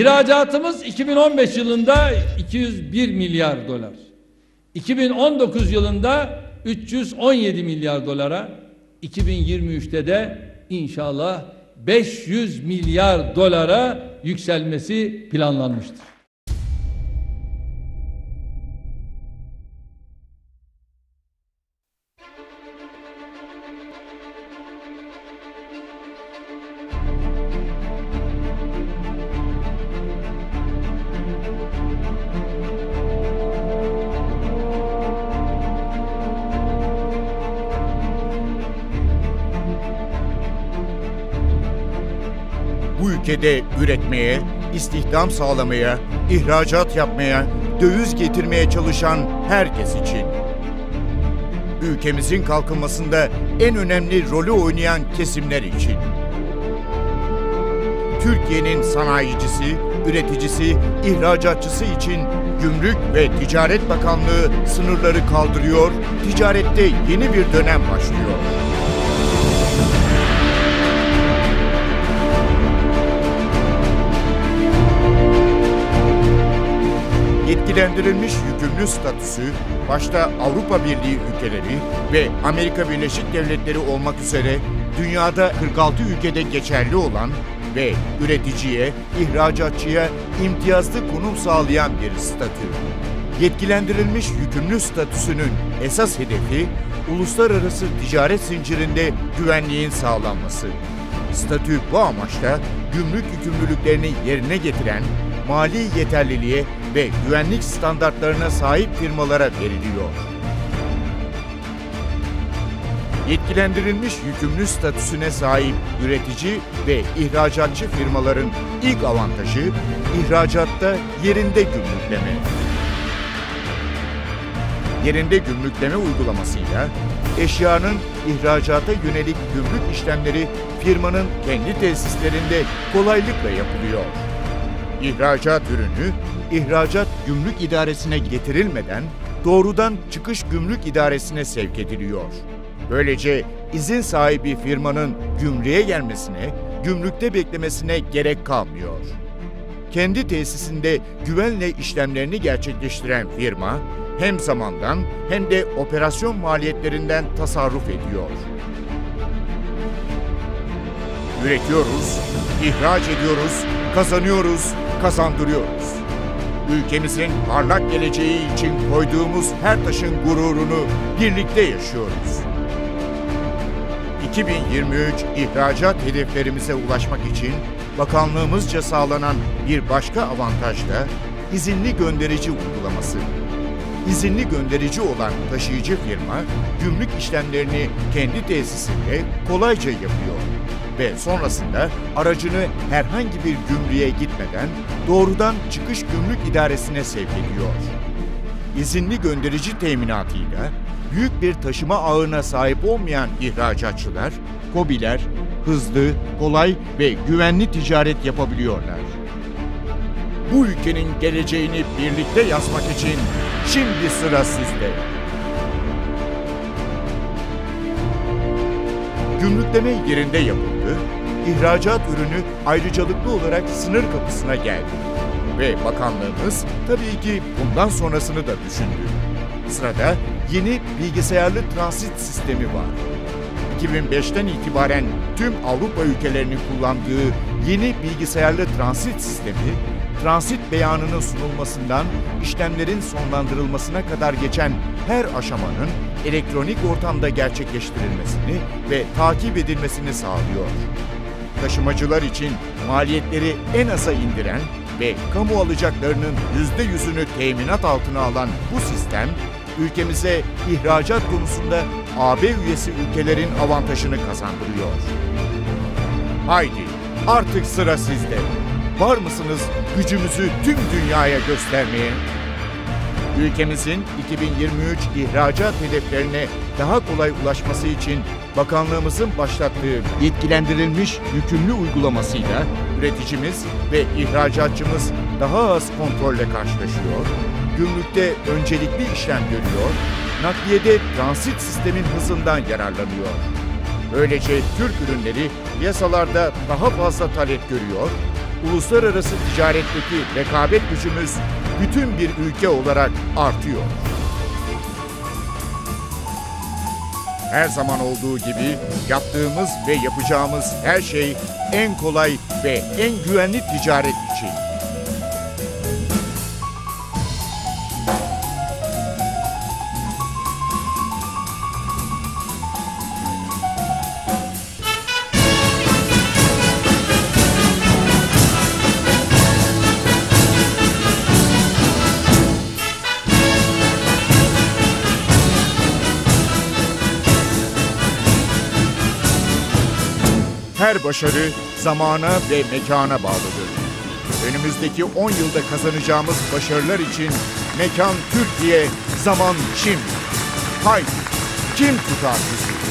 İhracatımız 2015 yılında 201 milyar dolar. 2019 yılında 317 milyar dolara, 2023'te de inşallah 500 milyar dolara yükselmesi planlanmıştır. Bu ülkede üretmeye, istihdam sağlamaya, ihracat yapmaya, döviz getirmeye çalışan herkes için. Ülkemizin kalkınmasında en önemli rolü oynayan kesimler için. Türkiye'nin sanayicisi, üreticisi, ihracatçısı için Gümrük ve Ticaret Bakanlığı sınırları kaldırıyor, ticarette yeni bir dönem başlıyor. Yetkilendirilmiş yükümlü statüsü başta Avrupa Birliği ülkeleri ve Amerika Birleşik Devletleri olmak üzere dünyada 46 ülkede geçerli olan ve üreticiye, ihracatçıya imtiyazlı konum sağlayan bir statü. Yetkilendirilmiş yükümlü statüsünün esas hedefi uluslararası ticaret zincirinde güvenliğin sağlanması. Statü bu amaçla gümrük yükümlülüklerini yerine getiren mali yeterliliğe ve güvenlik standartlarına sahip firmalara veriliyor. Yetkilendirilmiş yükümlü statüsüne sahip üretici ve ihracatçı firmaların ilk avantajı ihracatta yerinde gümrükleme. Yerinde gümrükleme uygulamasıyla eşyanın ihracata yönelik gümrük işlemleri firmanın kendi tesislerinde kolaylıkla yapılıyor. İhracat ürünü ihracat gümrük idaresine getirilmeden doğrudan çıkış gümrük idaresine sevk ediliyor. Böylece izin sahibi firmanın gümrüğe gelmesine, gümrükte beklemesine gerek kalmıyor. Kendi tesisinde güvenle işlemlerini gerçekleştiren firma hem zamandan hem de operasyon maliyetlerinden tasarruf ediyor. Üretiyoruz, ihraç ediyoruz, kazanıyoruz, kazandırıyoruz. Ülkemizin parlak geleceği için koyduğumuz her taşın gururunu birlikte yaşıyoruz. 2023 ihracat hedeflerimize ulaşmak için bakanlığımızca sağlanan bir başka avantaj da izinli gönderici uygulaması. İzinli gönderici olan taşıyıcı firma gümrük işlemlerini kendi tesisinde kolayca yapıyor ve sonrasında aracını herhangi bir gümrüğe gitmeden doğrudan çıkış gümrük idaresine sevk ediyor. İzinli gönderici teminatıyla büyük bir taşıma ağına sahip olmayan ihracatçılar, kobiler, hızlı, kolay ve güvenli ticaret yapabiliyorlar. Bu ülkenin geleceğini birlikte yazmak için şimdi sıra sizde. Gümrükleme yerinde yapıldı, ihracat ürünü ayrıcalıklı olarak sınır kapısına geldi. Ve bakanlığımız tabii ki bundan sonrasını da düşündü. Sırada yeni bilgisayarlı transit sistemi var. 2005'ten itibaren tüm Avrupa ülkelerinin kullandığı yeni bilgisayarlı transit sistemi, transit beyanının sunulmasından işlemlerin sonlandırılmasına kadar geçen her aşamanın elektronik ortamda gerçekleştirilmesini ve takip edilmesini sağlıyor. Taşımacılar için maliyetleri en aza indiren ve kamu alacaklarının %100'ünü teminat altına alan bu sistem, ülkemize ihracat konusunda AB üyesi ülkelerin avantajını kazandırıyor. Haydi artık sıra sizde. Var mısınız gücümüzü tüm dünyaya göstermeye? Ülkemizin 2023 ihracat hedeflerine daha kolay ulaşması için bakanlığımızın başlattığı yetkilendirilmiş yükümlü uygulamasıyla üreticimiz ve ihracatçımız daha az kontrolle karşılaşıyor, gümrükte öncelikli işlem görüyor, nakliyede transit sistemin hızından yararlanıyor. Böylece Türk ürünleri piyasalarda daha fazla talep görüyor, uluslararası ticaretteki rekabet gücümüz bütün bir ülke olarak artıyor. Her zaman olduğu gibi yaptığımız ve yapacağımız her şey en kolay ve en güvenli ticaret için. Her başarı zamana ve mekana bağlıdır. Önümüzdeki 10 yılda kazanacağımız başarılar için mekan Türkiye, zaman şimdi. Haydi kim tutar bizi?